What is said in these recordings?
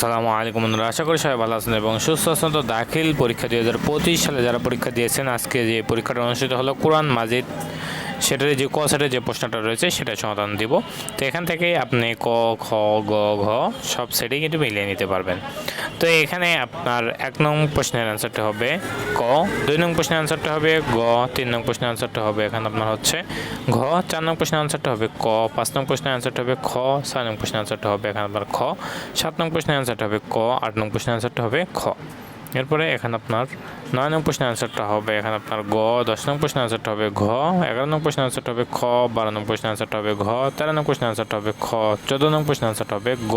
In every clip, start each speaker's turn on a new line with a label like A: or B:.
A: আসসালামু আলাইকুম বন্ধুরা, আশা করি সবাই ভালো আছেন এবং সুস্থ আছেন। তো দাখিল পরীক্ষা দুই হাজার পঁচিশ সালে যারা পরীক্ষা দিয়েছেন, আজকে যে পরীক্ষাটা অনুষ্ঠিত হলো, কোরআন মাজিদ সেটার যে ক, সেটের যে প্রশ্নটা রয়েছে সেটা সমাধান দিব। তো এখান থেকে আপনি ক, খ, গ, ঘ, সব সেটেই কিন্তু মিলিয়ে নিতে পারবেন। তো এখানে আপনার এক নং প্রশ্নের অ্যান্সারটা হবে ক, দুই নং প্রশ্নের অ্যান্সারটা হবে গ, তিন নং প্রশ্নের অ্যান্সারটা হবে এখানে আপনার হচ্ছে ঘ, চার নং প্রশ্নের অ্যান্সারটা হবে ক, পাঁচ নং প্রশ্নের অ্যান্সারটা হবে খ, ছয় নং প্রশ্নের অ্যান্সারটা হবে এখানে আপনার খ, সাত নং প্রশ্নের অ্যান্সারটা হবে ক, আট নং প্রশ্নের অ্যান্সারটা হবে খ। এরপরে এখানে আপনার নয় নং প্রশ্নের অ্যান্সারটা হবে, এখানে আপনার গ, দশ নং প্রশ্নের অ্যান্সারটা হবে ঘ, এগারো নং প্রশ্নের অ্যান্সারটা হবে খ, বারো নং প্রশ্নের অ্যান্সারটা হবে ঘ, তেরো নং প্রশ্নের অ্যান্সারটা হবে খ, চোদ্দ নং প্রশ্নের অ্যান্সারটা হবে গ।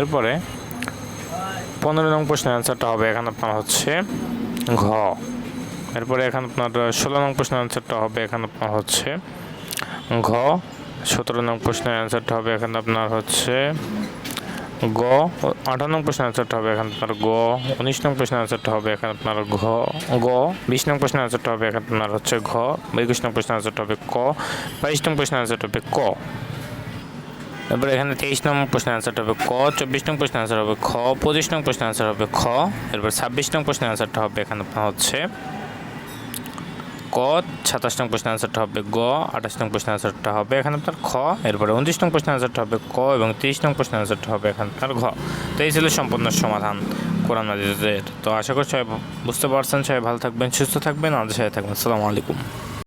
A: এরপরে পনেরো নং প্রশ্নের অ্যান্সারটা হবে, এখানে আপনার হচ্ছে ঘ। এরপরে এখানে আপনার ষোলো নং প্রশ্নের অ্যান্সারটা হবে, এখানে আপনার হচ্ছে ঘ। সতেরো নং প্রশ্নের অ্যান্সারটা হবে, এখানে আপনার হচ্ছে গ আঠারো নং প্রশ্নের অ্যান্সারটা হবে এখানে আপনার গ, উনিশ নং প্রশ্নের অ্যান্সারটা হবে এখানে আপনার ঘ, গ, বিশ নং প্রশ্নের অ্যান্সারটা হবে এখানে আপনার হচ্ছে ঘ, একুশ নং প্রশ্নের অ্যান্সারটা হবে ক, বাইশ নং প্রশ্নের অ্যান্সারটা হবে ক। এরপরে এখানে তেইশ নং প্রশ্নের অ্যান্সারটা হবে ক, চব্বিশ নং প্রশ্নের অ্যান্সার হবে খ, পঁচিশ নং প্রশ্নের অ্যান্সার হবে খ, এরপর ছাব্বিশ নং প্রশ্নের অ্যান্সারটা হবে এখানে আপনার হচ্ছে ক সাতাশ নং প্রশ্নের অ্যান্সারটা হবে গ, আঠাশ নং প্রশ্নের অ্যান্সারটা হবে এখানে আপনার খ, এরপরে উনত্রিশ নং প্রশ্নের অ্যান্সারটা হবে ক এবং তিরিশ নং প্রশ্নের অ্যান্সারটা হবে এখানে আপনার ঘ। তো এই ছিল সম্পূর্ণ সমাধান কোরআন মাজিদের তো আশা করি সবাই বুঝতে পারছেন, সবাই ভালো থাকবেন, সুস্থ থাকবেন, আমাদের সাথে থাকবেন। আসসালামু আলাইকুম।